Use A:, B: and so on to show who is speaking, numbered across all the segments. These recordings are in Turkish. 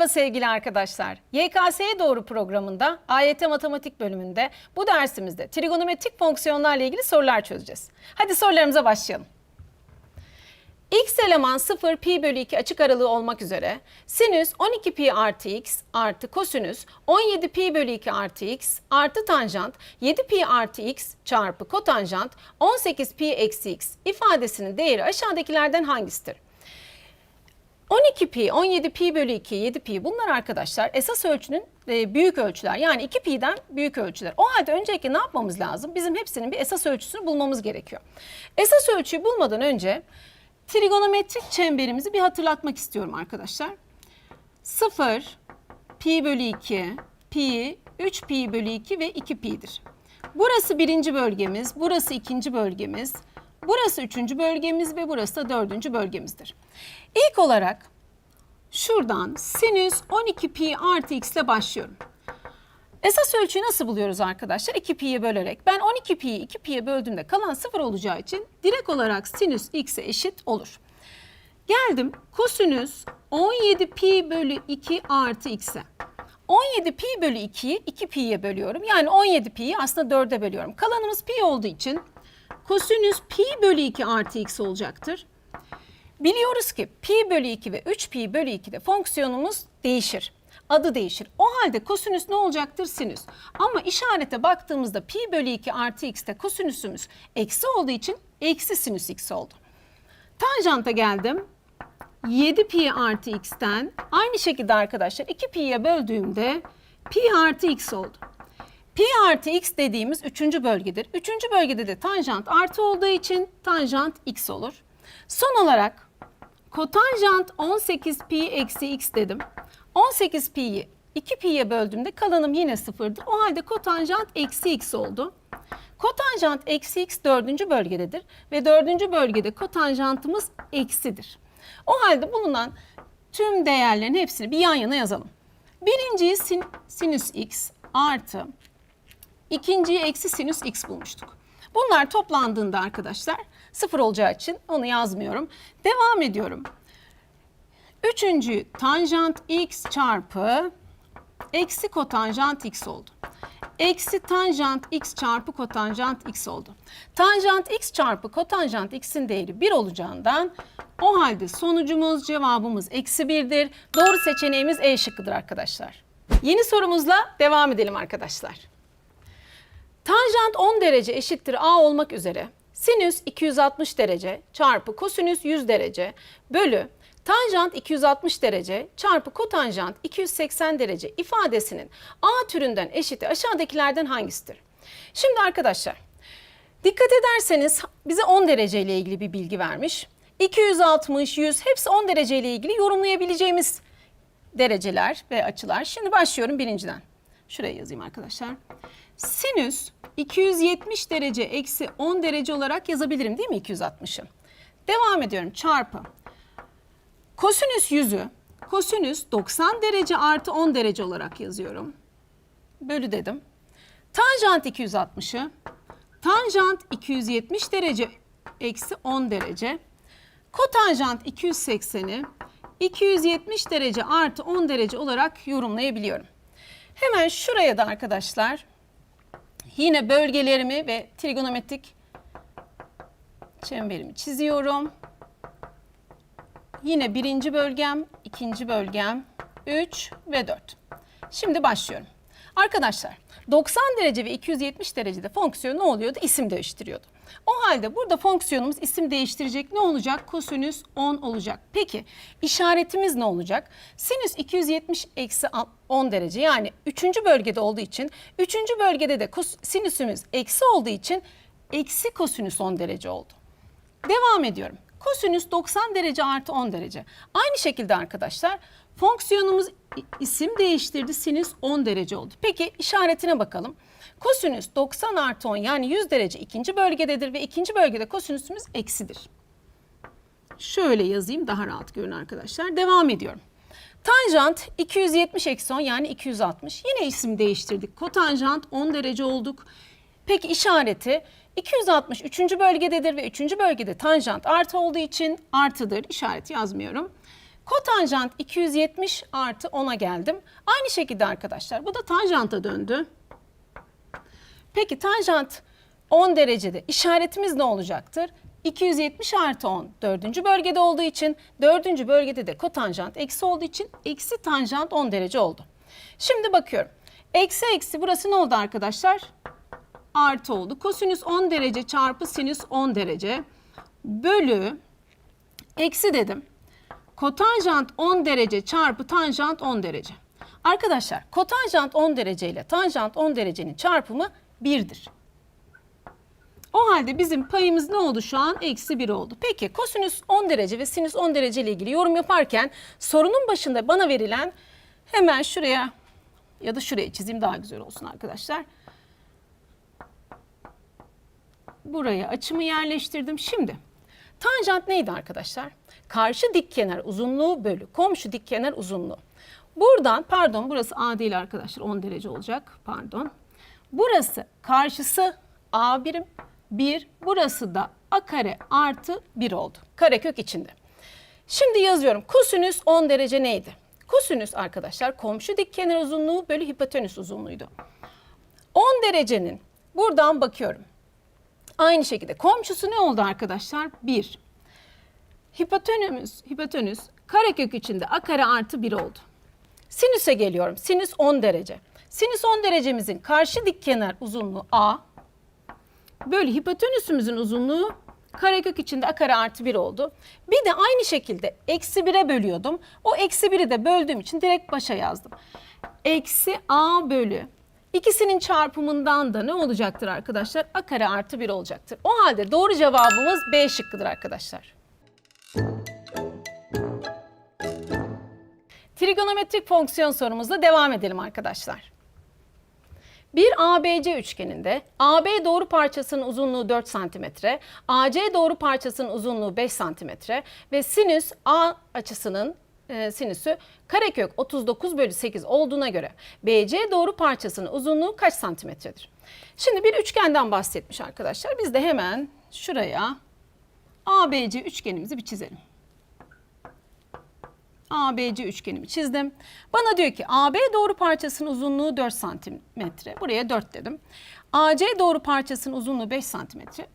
A: Merhaba sevgili arkadaşlar. YKS'ye doğru programında AYT Matematik bölümünde bu dersimizde trigonometrik fonksiyonlarla ilgili sorular çözeceğiz. Hadi sorularımıza başlayalım. X eleman 0 pi bölü 2 açık aralığı olmak üzere sinüs 12 pi artı x artı kosinüs 17 pi bölü 2 artı x artı tanjant 7 pi artı x çarpı kotanjant 18 pi eksi x ifadesinin değeri aşağıdakilerden hangisidir? 12 pi, 17 pi bölü 2, 7 pi bunlar arkadaşlar esas ölçünün e, büyük ölçüler. Yani 2 pi'den büyük ölçüler. O halde öncelikle ne yapmamız lazım? Bizim hepsinin bir esas ölçüsünü bulmamız gerekiyor. Esas ölçüyü bulmadan önce trigonometrik çemberimizi bir hatırlatmak istiyorum arkadaşlar. 0, pi bölü 2, pi, 3 pi bölü 2 ve 2 pi'dir. Burası birinci bölgemiz, burası ikinci bölgemiz, burası üçüncü bölgemiz ve burası da dördüncü bölgemizdir. İlk olarak şuradan sinüs 12 pi artı x ile başlıyorum. Esas ölçüyü nasıl buluyoruz arkadaşlar? 2 pi'ye bölerek. Ben 12 pi'yi 2 pi'ye böldüğümde kalan 0 olacağı için direkt olarak sinüs x'e eşit olur. Geldim kosinüs 17 pi bölü 2 artı x'e. 17 pi bölü 2'yi 2 pi'ye bölüyorum. Yani 17 pi'yi aslında 4'e bölüyorum. Kalanımız pi olduğu için kosinüs pi bölü 2 artı x olacaktır. Biliyoruz ki pi bölü 2 ve 3 pi bölü 2'de fonksiyonumuz değişir. Adı değişir. O halde kosinüs ne olacaktır? Sinüs. Ama işarete baktığımızda pi bölü 2 artı x'te kosinüsümüz eksi olduğu için eksi sinüs x oldu. Tanjanta geldim. 7 pi artı x'ten aynı şekilde arkadaşlar 2 pi'ye böldüğümde pi artı x oldu. Pi artı x dediğimiz üçüncü bölgedir. Üçüncü bölgede de tanjant artı olduğu için tanjant x olur. Son olarak kotanjant 18 pi eksi x dedim. 18 pi'yi 2 pi'ye böldüğümde kalanım yine sıfırdır. O halde kotanjant eksi x oldu. Kotanjant eksi x dördüncü bölgededir ve dördüncü bölgede kotanjantımız eksidir. O halde bulunan tüm değerlerin hepsini bir yan yana yazalım. Birinciyi sin, sinüs x artı ikinciyi eksi sinüs x bulmuştuk. Bunlar toplandığında arkadaşlar sıfır olacağı için onu yazmıyorum. Devam ediyorum. Üçüncü tanjant x çarpı eksi kotanjant x oldu. Eksi tanjant x çarpı kotanjant x oldu. Tanjant x çarpı kotanjant x'in değeri 1 olacağından o halde sonucumuz cevabımız eksi 1'dir. Doğru seçeneğimiz E şıkkıdır arkadaşlar. Yeni sorumuzla devam edelim arkadaşlar. Tanjant 10 derece eşittir a olmak üzere sinüs 260 derece çarpı kosinüs 100 derece bölü tanjant 260 derece çarpı kotanjant 280 derece ifadesinin a türünden eşiti aşağıdakilerden hangisidir? Şimdi arkadaşlar dikkat ederseniz bize 10 derece ile ilgili bir bilgi vermiş. 260, 100 hepsi 10 derece ile ilgili yorumlayabileceğimiz dereceler ve açılar. Şimdi başlıyorum birinciden. Şuraya yazayım arkadaşlar. Sinüs 270 derece eksi 10 derece olarak yazabilirim değil mi 260'ı? Devam ediyorum çarpı. Kosinüs 100'ü kosinüs 90 derece artı 10 derece olarak yazıyorum. Bölü dedim. Tanjant 260'ı tanjant 270 derece eksi 10 derece. Kotanjant 280'i 270 derece artı 10 derece olarak yorumlayabiliyorum. Hemen şuraya da arkadaşlar yine bölgelerimi ve trigonometrik çemberimi çiziyorum. Yine birinci bölgem, ikinci bölgem, 3 ve 4. Şimdi başlıyorum. Arkadaşlar 90 derece ve 270 derecede fonksiyon ne oluyordu? İsim değiştiriyordu. O halde burada fonksiyonumuz isim değiştirecek ne olacak? Kosinüs 10 olacak. Peki işaretimiz ne olacak? Sinüs 270 eksi 10 derece yani 3. bölgede olduğu için 3. bölgede de sinüsümüz eksi olduğu için eksi kosinüs 10 derece oldu. Devam ediyorum. Kosinüs 90 derece artı 10 derece. Aynı şekilde arkadaşlar fonksiyonumuz isim değiştirdi. Sinüs 10 derece oldu. Peki işaretine bakalım. Kosinüs 90 artı 10 yani 100 derece ikinci bölgededir ve ikinci bölgede kosinüsümüz eksidir. Şöyle yazayım daha rahat görün arkadaşlar. Devam ediyorum. Tanjant 270 eksi 10 yani 260. Yine isim değiştirdik. Kotanjant 10 derece olduk. Peki işareti 260 3. bölgededir ve 3. bölgede tanjant artı olduğu için artıdır. İşareti yazmıyorum. Kotanjant 270 artı 10'a geldim. Aynı şekilde arkadaşlar bu da tanjanta döndü. Peki tanjant 10 derecede işaretimiz ne olacaktır? 270 artı 10 dördüncü bölgede olduğu için dördüncü bölgede de kotanjant eksi olduğu için eksi tanjant 10 derece oldu. Şimdi bakıyorum. Eksi eksi burası ne oldu arkadaşlar? Artı oldu. Kosinüs 10 derece çarpı sinüs 10 derece bölü eksi dedim. Kotanjant 10 derece çarpı tanjant 10 derece. Arkadaşlar kotanjant 10 derece ile tanjant 10 derecenin çarpımı 1'dir. O halde bizim payımız ne oldu şu an? Eksi 1 oldu. Peki kosinüs 10 derece ve sinüs 10 derece ile ilgili yorum yaparken sorunun başında bana verilen hemen şuraya ya da şuraya çizeyim daha güzel olsun arkadaşlar. Buraya açımı yerleştirdim. Şimdi tanjant neydi arkadaşlar? Karşı dik kenar uzunluğu bölü komşu dik kenar uzunluğu. Buradan pardon burası A değil arkadaşlar 10 derece olacak pardon. Burası karşısı A birim 1 burası da A kare artı 1 oldu. Karekök içinde. Şimdi yazıyorum kosinüs 10 derece neydi? Kosinüs arkadaşlar komşu dik kenar uzunluğu bölü hipotenüs uzunluğuydu. 10 derecenin buradan bakıyorum. Aynı şekilde komşusu ne oldu arkadaşlar? 1. Hipotenüs, hipotenüs karekök içinde a kare artı 1 oldu. Sinüse geliyorum. Sinüs 10 derece. Sinüs 10 derecemizin karşı dik kenar uzunluğu a bölü hipotenüsümüzün uzunluğu karekök içinde a kare artı 1 oldu. Bir de aynı şekilde eksi 1'e bölüyordum. O eksi 1'i de böldüğüm için direkt başa yazdım. Eksi a bölü İkisinin çarpımından da ne olacaktır arkadaşlar? A kare artı 1 olacaktır. O halde doğru cevabımız B şıkkıdır arkadaşlar. Trigonometrik fonksiyon sorumuzla devam edelim arkadaşlar. Bir ABC üçgeninde AB doğru parçasının uzunluğu 4 cm, AC doğru parçasının uzunluğu 5 cm ve sinüs A açısının e, sinüsü karekök 39 bölü 8 olduğuna göre BC doğru parçasının uzunluğu kaç santimetredir? Şimdi bir üçgenden bahsetmiş arkadaşlar. Biz de hemen şuraya ABC üçgenimizi bir çizelim. ABC üçgenimi çizdim. Bana diyor ki AB doğru parçasının uzunluğu 4 santimetre. Buraya 4 dedim. AC doğru parçasının uzunluğu 5 santimetre.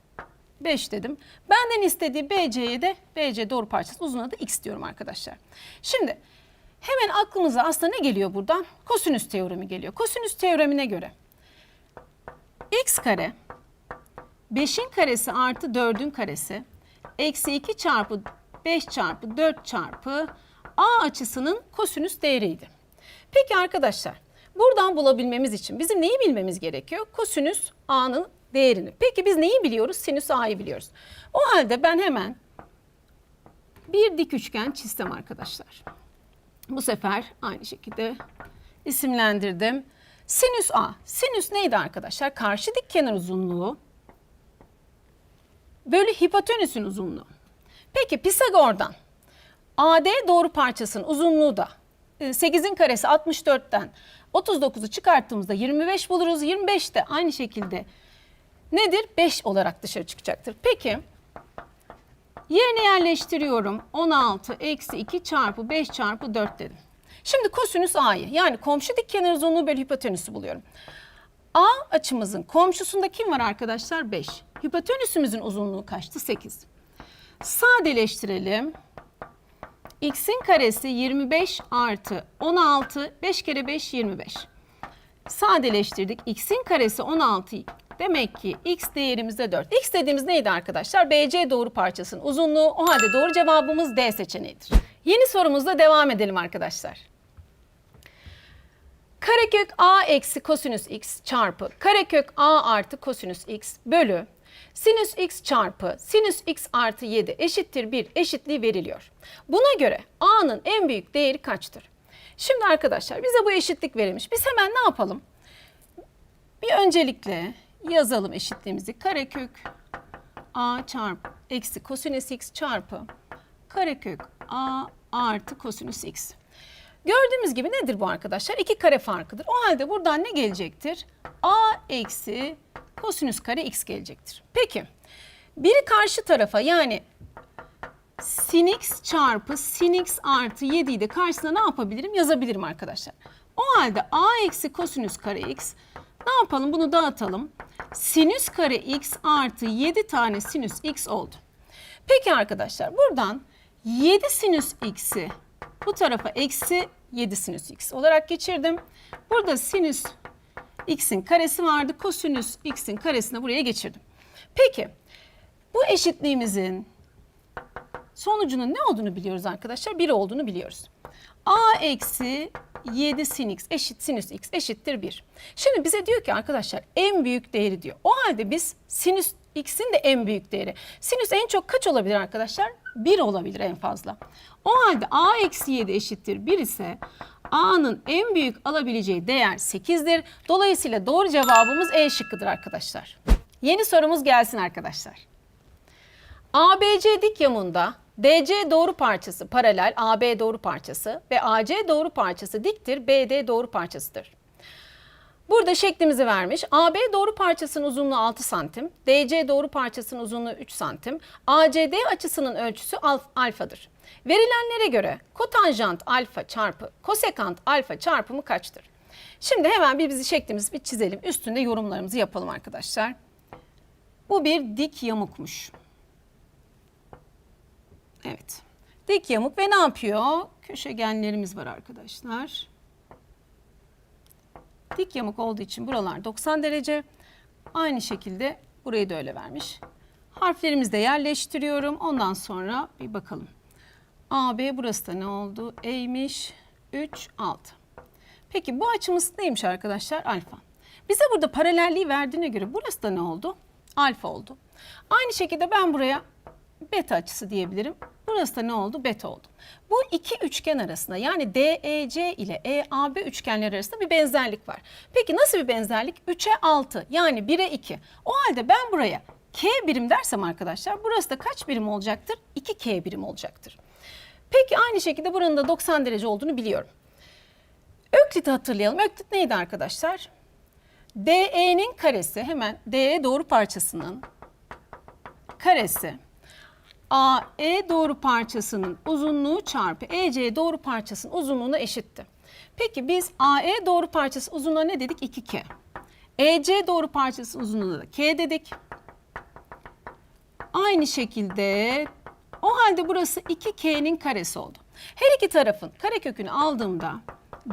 A: 5 dedim. Benden istediği BC'ye de BC doğru parçası uzunluğuna da x diyorum arkadaşlar. Şimdi hemen aklımıza aslında ne geliyor buradan? Kosinüs teoremi geliyor. Kosinüs teoremine göre x kare 5'in karesi artı 4'ün karesi eksi 2 çarpı 5 çarpı 4 çarpı a açısının kosinüs değeriydi. Peki arkadaşlar buradan bulabilmemiz için bizim neyi bilmemiz gerekiyor? Kosinüs a'nın değerini. Peki biz neyi biliyoruz? Sinüs a'yı biliyoruz. O halde ben hemen bir dik üçgen çizsem arkadaşlar. Bu sefer aynı şekilde isimlendirdim. Sinüs a. Sinüs neydi arkadaşlar? Karşı dik kenar uzunluğu bölü hipotenüsün uzunluğu. Peki Pisagor'dan AD doğru parçasının uzunluğu da 8'in karesi 64'ten 39'u çıkarttığımızda 25 buluruz. 25 de aynı şekilde nedir? 5 olarak dışarı çıkacaktır. Peki yerine yerleştiriyorum. 16 eksi 2 çarpı 5 çarpı 4 dedim. Şimdi kosinüs a'yı yani komşu dik kenar uzunluğu bölü hipotenüsü buluyorum. A açımızın komşusunda kim var arkadaşlar? 5. Hipotenüsümüzün uzunluğu kaçtı? 8. Sadeleştirelim. X'in karesi 25 artı 16. 5 kere 5 25. Sadeleştirdik. X'in karesi 16. Demek ki X değerimiz de 4. X dediğimiz neydi arkadaşlar? BC doğru parçasının uzunluğu. O halde doğru cevabımız D seçeneğidir. Yeni sorumuzla devam edelim arkadaşlar. Karekök a eksi kosinüs x çarpı karekök a artı kosinüs x bölü sinüs x çarpı sinüs x artı 7 eşittir 1 eşitliği veriliyor. Buna göre a'nın en büyük değeri kaçtır? Şimdi arkadaşlar bize bu eşitlik verilmiş. Biz hemen ne yapalım? Bir öncelikle yazalım eşitliğimizi. Karekök a çarpı eksi kosinüs x çarpı karekök a artı kosinüs x. Gördüğümüz gibi nedir bu arkadaşlar? İki kare farkıdır. O halde buradan ne gelecektir? A eksi kosinüs kare x gelecektir. Peki biri karşı tarafa yani sin x çarpı sin x artı 7'yi de karşısına ne yapabilirim? Yazabilirim arkadaşlar. O halde a eksi kosinüs kare x ne yapalım? Bunu dağıtalım. Sinüs kare x artı 7 tane sinüs x oldu. Peki arkadaşlar buradan 7 sinüs x'i bu tarafa eksi 7 sinüs x olarak geçirdim. Burada sinüs x'in karesi vardı. Kosinüs x'in karesini buraya geçirdim. Peki bu eşitliğimizin sonucunun ne olduğunu biliyoruz arkadaşlar. 1 olduğunu biliyoruz. a eksi 7 sin x eşit sinüs x eşittir 1. Şimdi bize diyor ki arkadaşlar en büyük değeri diyor. O halde biz sinüs x'in de en büyük değeri. Sinüs en çok kaç olabilir arkadaşlar? 1 olabilir en fazla. O halde a eksi 7 eşittir 1 ise a'nın en büyük alabileceği değer 8'dir. Dolayısıyla doğru cevabımız E şıkkıdır arkadaşlar. Yeni sorumuz gelsin arkadaşlar. ABC dik yamunda DC doğru parçası paralel AB doğru parçası ve AC doğru parçası diktir BD doğru parçasıdır. Burada şeklimizi vermiş. AB doğru parçasının uzunluğu 6 santim, DC doğru parçasının uzunluğu 3 santim, ACD açısının ölçüsü al- alfadır. Verilenlere göre kotanjant alfa çarpı kosekant alfa çarpımı kaçtır? Şimdi hemen bir bizi şeklimizi bir çizelim. Üstünde yorumlarımızı yapalım arkadaşlar. Bu bir dik yamukmuş. Evet. Dik yamuk ve ne yapıyor? Köşegenlerimiz var arkadaşlar. Dik yamuk olduğu için buralar 90 derece. Aynı şekilde burayı da öyle vermiş. Harflerimizi de yerleştiriyorum. Ondan sonra bir bakalım. AB burası da ne oldu? E'ymiş. 3, 6. Peki bu açımız neymiş arkadaşlar? Alfa. Bize burada paralelliği verdiğine göre burası da ne oldu? Alfa oldu. Aynı şekilde ben buraya beta açısı diyebilirim. Burası da ne oldu? Beta oldu. Bu iki üçgen arasında yani DEC ile EAB üçgenleri arasında bir benzerlik var. Peki nasıl bir benzerlik? 3'e 6 yani 1'e 2. O halde ben buraya K birim dersem arkadaşlar burası da kaç birim olacaktır? 2K birim olacaktır. Peki aynı şekilde buranın da 90 derece olduğunu biliyorum. Öklit'i hatırlayalım. Öklit neydi arkadaşlar? DE'nin karesi hemen DE doğru parçasının karesi AE doğru parçasının uzunluğu çarpı EC doğru parçasının uzunluğuna eşitti. Peki biz AE doğru parçası uzunluğuna ne dedik? 2K. EC doğru parçası uzunluğuna da K dedik. Aynı şekilde o halde burası 2K'nin karesi oldu. Her iki tarafın karekökünü aldığımda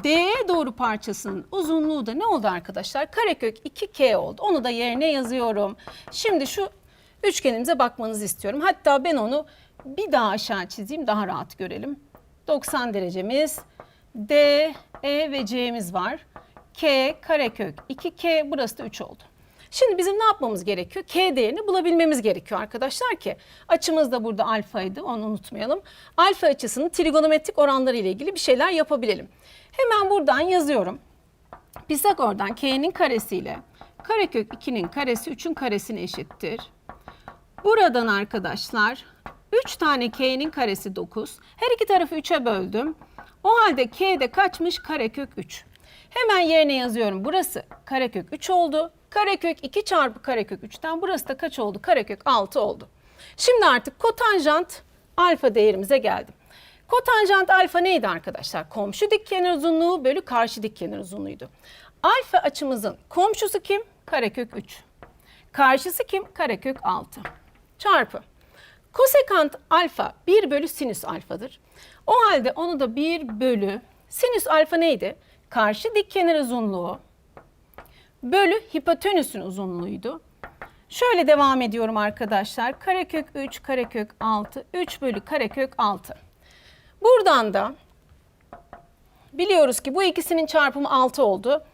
A: DE doğru parçasının uzunluğu da ne oldu arkadaşlar? Karekök 2K oldu. Onu da yerine yazıyorum. Şimdi şu üçgenimize bakmanızı istiyorum. Hatta ben onu bir daha aşağı çizeyim daha rahat görelim. 90 derecemiz D, E ve C'miz var. K karekök 2K burası da 3 oldu. Şimdi bizim ne yapmamız gerekiyor? K değerini bulabilmemiz gerekiyor arkadaşlar ki açımız da burada alfaydı onu unutmayalım. Alfa açısının trigonometrik oranları ile ilgili bir şeyler yapabilelim. Hemen buradan yazıyorum. Pisagor'dan K'nin karesiyle karekök 2'nin karesi 3'ün karesine eşittir. Buradan arkadaşlar 3 tane k'nin karesi 9. Her iki tarafı 3'e böldüm. O halde k de kaçmış? Karekök 3. Hemen yerine yazıyorum. Burası karekök 3 oldu. Karekök 2 çarpı karekök 3'ten burası da kaç oldu? Karekök 6 oldu. Şimdi artık kotanjant alfa değerimize geldim. Kotanjant alfa neydi arkadaşlar? Komşu dik kenar uzunluğu bölü karşı dik kenar uzunluğuydu. Alfa açımızın komşusu kim? Karekök 3. Karşısı kim? Karekök 6 çarpı. Kosekant alfa 1 bölü sinüs alfadır. O halde onu da 1 bölü sinüs alfa neydi? Karşı dik kenar uzunluğu bölü hipotenüsün uzunluğuydu. Şöyle devam ediyorum arkadaşlar. Karekök 3, karekök 6, 3 bölü karekök 6. Buradan da biliyoruz ki bu ikisinin çarpımı 6 oldu.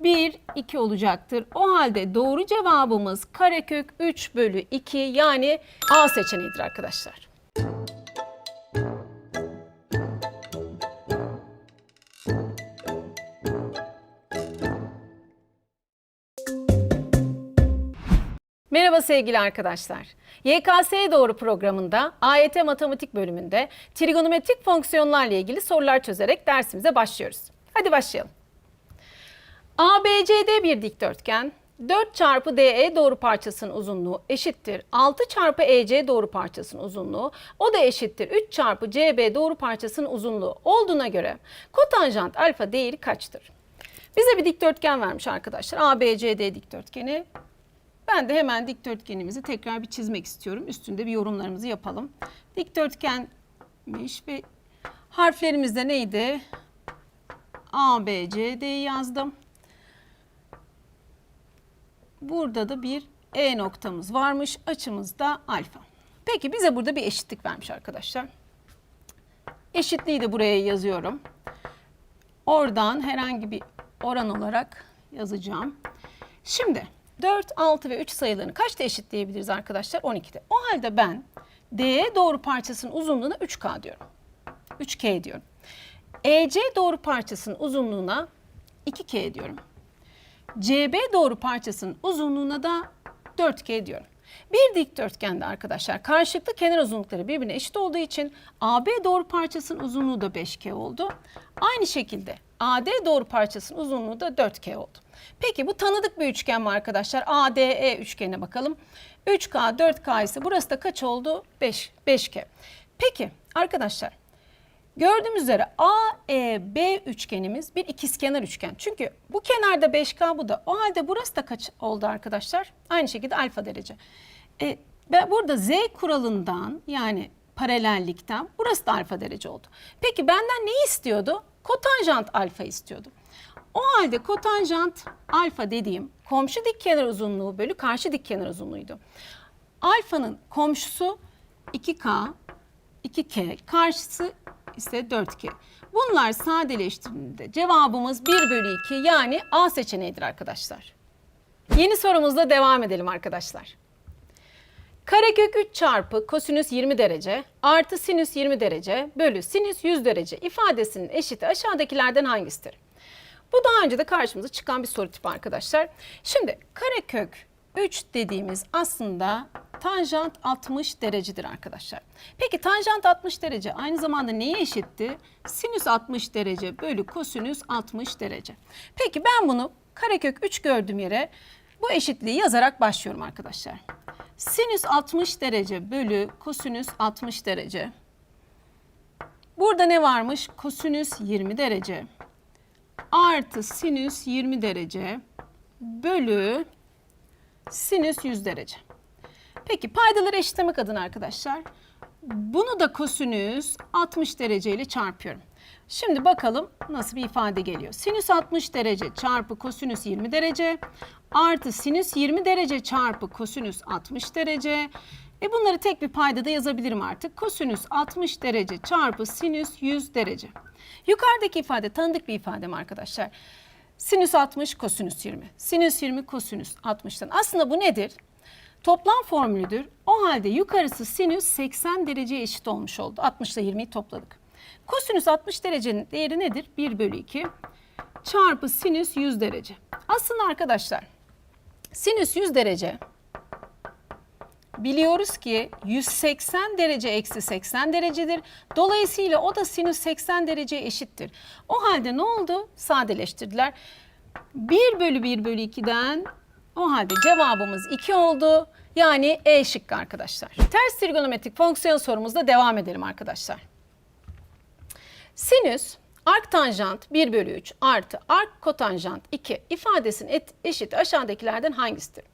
A: 1, 2 olacaktır. O halde doğru cevabımız karekök 3 bölü 2 yani A seçeneğidir arkadaşlar. Merhaba sevgili arkadaşlar. YKS'ye doğru programında AYT matematik bölümünde trigonometrik fonksiyonlarla ilgili sorular çözerek dersimize başlıyoruz. Hadi başlayalım. ABCD bir dikdörtgen 4 çarpı DE doğru parçasının uzunluğu eşittir. 6 çarpı EC doğru parçasının uzunluğu. O da eşittir. 3 çarpı CB doğru parçasının uzunluğu olduğuna göre kotanjant alfa değeri kaçtır? Bize bir dikdörtgen vermiş arkadaşlar. ABCD dikdörtgeni. Ben de hemen dikdörtgenimizi tekrar bir çizmek istiyorum. Üstünde bir yorumlarımızı yapalım. Dikdörtgenmiş ve harflerimiz neydi? A, B, C, D'yi yazdım. Burada da bir E noktamız varmış. Açımız da alfa. Peki bize burada bir eşitlik vermiş arkadaşlar. Eşitliği de buraya yazıyorum. Oradan herhangi bir oran olarak yazacağım. Şimdi 4, 6 ve 3 sayılarını kaçta eşitleyebiliriz arkadaşlar? 12'de. O halde ben DE doğru parçasının uzunluğuna 3K diyorum. 3K diyorum. EC doğru parçasının uzunluğuna 2K diyorum. CB doğru parçasının uzunluğuna da 4K diyorum. Bir dikdörtgende arkadaşlar karşılıklı kenar uzunlukları birbirine eşit olduğu için AB doğru parçasının uzunluğu da 5K oldu. Aynı şekilde AD doğru parçasının uzunluğu da 4K oldu. Peki bu tanıdık bir üçgen mi arkadaşlar? ADE üçgenine bakalım. 3K, 4K ise burası da kaç oldu? 5, 5K. Peki arkadaşlar Gördüğümüz üzere AEB üçgenimiz bir ikizkenar üçgen. Çünkü bu kenarda 5K bu da. O halde burası da kaç oldu arkadaşlar? Aynı şekilde alfa derece. E, ben burada Z kuralından yani paralellikten burası da alfa derece oldu. Peki benden neyi istiyordu? Kotanjant alfa istiyordu. O halde kotanjant alfa dediğim komşu dik kenar uzunluğu bölü karşı dik kenar uzunluğuydu. Alfanın komşusu 2K, 2K, karşısı ise 4K. Bunlar sadeleştirildiğinde cevabımız 1 bölü 2 yani A seçeneğidir arkadaşlar. Yeni sorumuzla devam edelim arkadaşlar. Karekök 3 çarpı kosinüs 20 derece artı sinüs 20 derece bölü sinüs 100 derece ifadesinin eşiti aşağıdakilerden hangisidir? Bu daha önce de karşımıza çıkan bir soru tipi arkadaşlar. Şimdi karekök 3 dediğimiz aslında tanjant 60 derecedir arkadaşlar. Peki tanjant 60 derece aynı zamanda neye eşitti? Sinüs 60 derece bölü kosinüs 60 derece. Peki ben bunu karekök 3 gördüğüm yere bu eşitliği yazarak başlıyorum arkadaşlar. Sinüs 60 derece bölü kosinüs 60 derece. Burada ne varmış? Kosinüs 20 derece artı sinüs 20 derece bölü sinüs 100 derece. Peki paydaları eşitlemek adına arkadaşlar bunu da kosinüs 60 derece ile çarpıyorum. Şimdi bakalım nasıl bir ifade geliyor. Sinüs 60 derece çarpı kosinüs 20 derece artı sinüs 20 derece çarpı kosinüs 60 derece. E bunları tek bir paydada yazabilirim artık. Kosinüs 60 derece çarpı sinüs 100 derece. Yukarıdaki ifade tanıdık bir ifade mi arkadaşlar? Sinüs 60 kosinüs 20. Sinüs 20 kosinüs 60'tan. Aslında bu nedir? Toplam formülüdür. O halde yukarısı sinüs 80 dereceye eşit olmuş oldu. 60 ile 20'yi topladık. Kosinüs 60 derecenin değeri nedir? 1 bölü 2 çarpı sinüs 100 derece. Aslında arkadaşlar sinüs 100 derece biliyoruz ki 180 derece eksi 80 derecedir. Dolayısıyla o da sinüs 80 dereceye eşittir. O halde ne oldu? Sadeleştirdiler. 1 bölü 1 bölü 2'den o halde cevabımız 2 oldu. Yani E şıkkı arkadaşlar. Ters trigonometrik fonksiyon sorumuzda devam edelim arkadaşlar. Sinüs arc tanjant 1 bölü 3 artı arc kotanjant 2 ifadesinin et, eşit aşağıdakilerden hangisidir?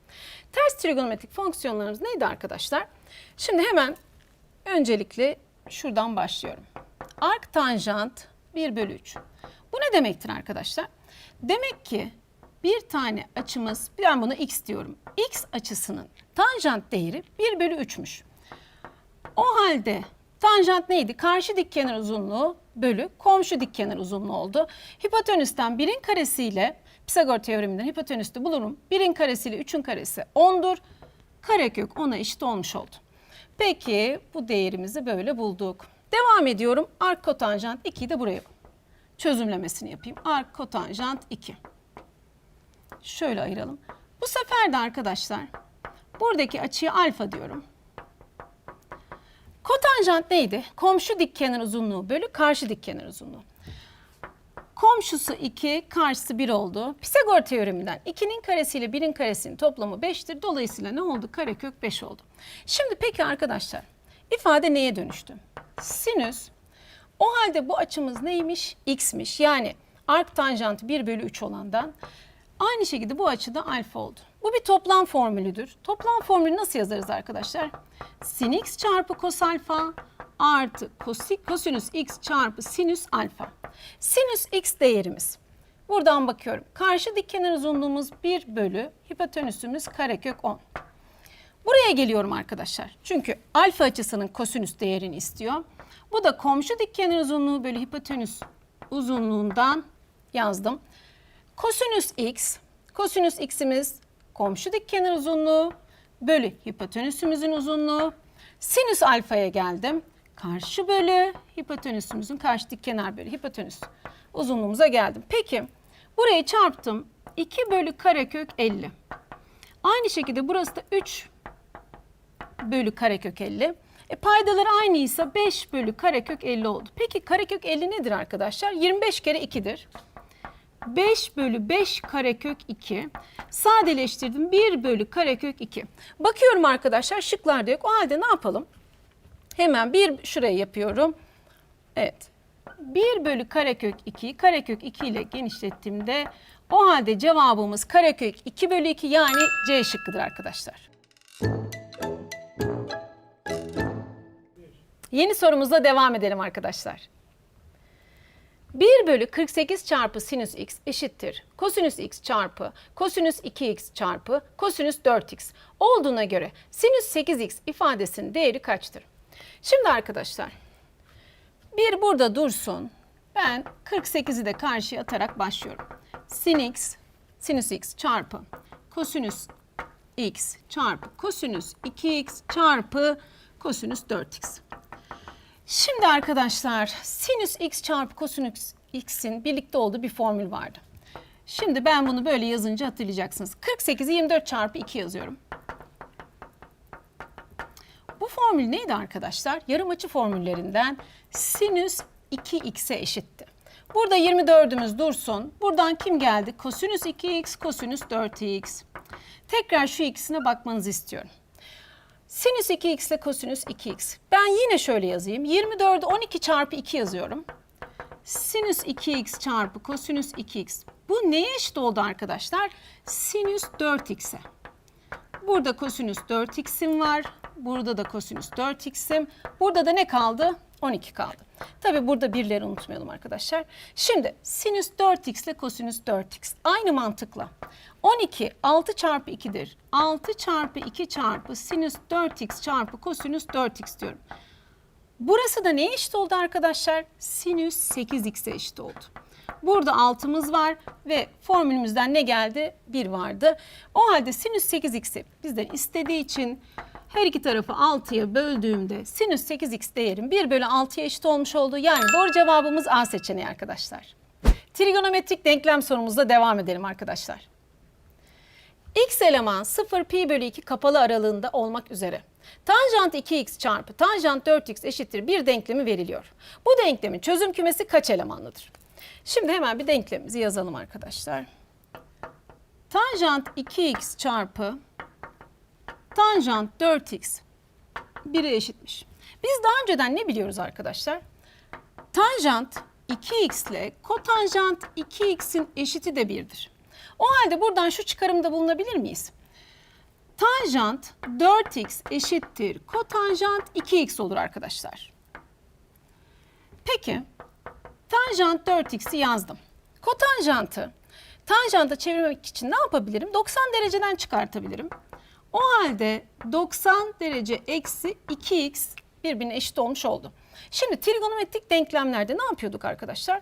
A: Ters trigonometrik fonksiyonlarımız neydi arkadaşlar? Şimdi hemen öncelikle şuradan başlıyorum. Arc tanjant 1 bölü 3. Bu ne demektir arkadaşlar? Demek ki bir tane açımız, ben buna x diyorum. X açısının tanjant değeri 1 bölü 3'müş. O halde tanjant neydi? Karşı dik kenar uzunluğu bölü komşu dik uzunluğu oldu. Hipotenüsten 1'in karesiyle Pisagor teoreminden hipotenüste bulurum. 1'in karesiyle 3'ün karesi 10'dur. Karekök 10'a eşit olmuş oldu. Peki bu değerimizi böyle bulduk. Devam ediyorum. Ark kotanjant 2'yi de buraya çözümlemesini yapayım. Ark kotanjant 2. Şöyle ayıralım. Bu sefer de arkadaşlar buradaki açıya alfa diyorum. Kotanjant neydi? Komşu dik kenar uzunluğu bölü karşı dik kenar uzunluğu. Komşusu 2, karşısı 1 oldu. Pisagor teoreminden 2'nin karesiyle 1'in karesinin toplamı 5'tir. Dolayısıyla ne oldu? Karekök 5 oldu. Şimdi peki arkadaşlar ifade neye dönüştü? Sinüs o halde bu açımız neymiş? X'miş. Yani ark tanjantı 1 bölü 3 olandan aynı şekilde bu açı da alfa oldu. Bu bir toplam formülüdür. Toplam formülü nasıl yazarız arkadaşlar? Sin x çarpı kos alfa artı kosi- kosinüs x çarpı sinüs alfa. Sinüs x değerimiz. Buradan bakıyorum. Karşı dik kenar uzunluğumuz 1 bölü hipotenüsümüz karekök 10. Buraya geliyorum arkadaşlar. Çünkü alfa açısının kosinüs değerini istiyor. Bu da komşu dik kenar uzunluğu bölü hipotenüs uzunluğundan yazdım. Kosinüs x, kosinüs x'imiz komşu dik kenar uzunluğu bölü hipotenüsümüzün uzunluğu. Sinüs alfaya geldim. Karşı bölü hipotenüsümüzün karşı dik kenar bölü hipotenüs uzunluğumuza geldim. Peki burayı çarptım. 2 bölü karekök 50. Aynı şekilde burası da 3 bölü karekök 50. E paydaları aynıysa 5 bölü karekök 50 oldu. Peki karekök 50 nedir arkadaşlar? 25 kere 2'dir. 5 bölü 5 karekök 2. Sadeleştirdim 1 bölü karekök 2. Bakıyorum arkadaşlar şıklarda yok. O halde ne yapalım? Hemen bir şuraya yapıyorum. Evet. 1 bölü karekök 2'yi karekök 2 ile genişlettiğimde o halde cevabımız karekök 2 bölü 2 yani C şıkkıdır arkadaşlar. Yeni sorumuzla devam edelim arkadaşlar. 1 bölü 48 çarpı sinüs x eşittir. Kosinüs x çarpı kosinüs 2x çarpı kosinüs 4x olduğuna göre sinüs 8x ifadesinin değeri kaçtır? Şimdi arkadaşlar bir burada dursun. Ben 48'i de karşıya atarak başlıyorum. Sin x, sinüs x çarpı kosinüs x çarpı kosinüs 2x çarpı kosinüs 4x. Şimdi arkadaşlar sinüs x çarpı kosinüs x'in birlikte olduğu bir formül vardı. Şimdi ben bunu böyle yazınca hatırlayacaksınız. 48'i 24 çarpı 2 yazıyorum. Bu formül neydi arkadaşlar? Yarım açı formüllerinden sinüs 2x'e eşitti. Burada 24'ümüz dursun. Buradan kim geldi? Kosinüs 2x, kosinüs 4x. Tekrar şu ikisine bakmanızı istiyorum. Sinüs 2x ile kosinüs 2x. Ben yine şöyle yazayım. 24'ü 12 çarpı 2 yazıyorum. Sinüs 2x çarpı kosinüs 2x. Bu neye eşit oldu arkadaşlar? Sinüs 4x'e. Burada kosinüs 4x'im var. Burada da kosinüs 4x'im. Burada da ne kaldı? 12 kaldı. Tabi burada birleri unutmayalım arkadaşlar. Şimdi sinüs 4x ile kosinüs 4x aynı mantıkla 12 6 çarpı 2'dir. 6 çarpı 2 çarpı sinüs 4x çarpı kosinüs 4x diyorum. Burası da neye eşit oldu arkadaşlar? Sinüs 8x'e eşit oldu. Burada 6'mız var ve formülümüzden ne geldi? 1 vardı. O halde sinüs 8x'i bizden istediği için her iki tarafı 6'ya böldüğümde sinüs 8x değerim 1 bölü 6'ya eşit olmuş oldu. Yani doğru cevabımız A seçeneği arkadaşlar. Trigonometrik denklem sorumuzla devam edelim arkadaşlar. X eleman 0 pi bölü 2 kapalı aralığında olmak üzere. Tanjant 2x çarpı tanjant 4x eşittir bir denklemi veriliyor. Bu denklemin çözüm kümesi kaç elemanlıdır? Şimdi hemen bir denklemimizi yazalım arkadaşlar. Tanjant 2x çarpı tanjant 4x 1'e eşitmiş. Biz daha önceden ne biliyoruz arkadaşlar? Tanjant 2x ile kotanjant 2x'in eşiti de 1'dir. O halde buradan şu çıkarımda bulunabilir miyiz? Tanjant 4x eşittir kotanjant 2x olur arkadaşlar. Peki tanjant 4x'i yazdım. Kotanjantı tanjanta çevirmek için ne yapabilirim? 90 dereceden çıkartabilirim. O halde 90 derece eksi 2x birbirine eşit olmuş oldu. Şimdi trigonometrik denklemlerde ne yapıyorduk arkadaşlar?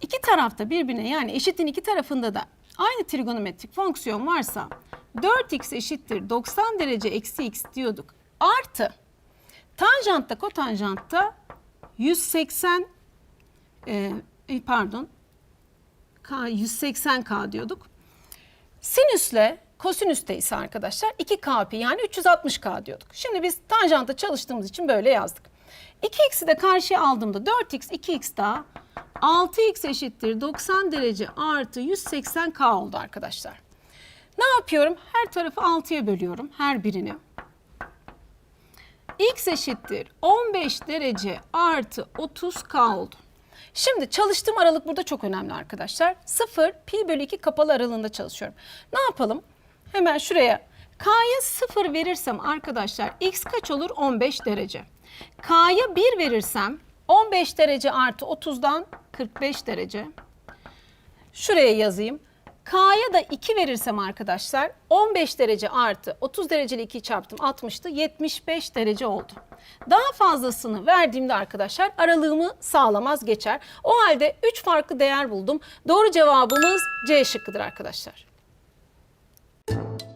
A: İki tarafta birbirine yani eşitin iki tarafında da aynı trigonometrik fonksiyon varsa 4x eşittir 90 derece eksi x diyorduk. Artı tanjantta kotanjantta 180 e, pardon K 180K diyorduk. Sinüsle kosinüste ise arkadaşlar 2K pi yani 360K diyorduk. Şimdi biz tanjantta çalıştığımız için böyle yazdık. 2x'i de karşıya aldığımda 4x 2x daha 6x eşittir 90 derece artı 180k oldu arkadaşlar. Ne yapıyorum? Her tarafı 6'ya bölüyorum her birini. x eşittir 15 derece artı 30k oldu. Şimdi çalıştığım aralık burada çok önemli arkadaşlar. 0 pi bölü 2 kapalı aralığında çalışıyorum. Ne yapalım? Hemen şuraya k'ya 0 verirsem arkadaşlar x kaç olur? 15 derece. K'ya 1 verirsem 15 derece artı 30'dan 45 derece. Şuraya yazayım. K'ya da 2 verirsem arkadaşlar 15 derece artı 30 dereceli 2'yi çarptım 60'tı 75 derece oldu. Daha fazlasını verdiğimde arkadaşlar aralığımı sağlamaz geçer. O halde 3 farklı değer buldum. Doğru cevabımız C şıkkıdır arkadaşlar. you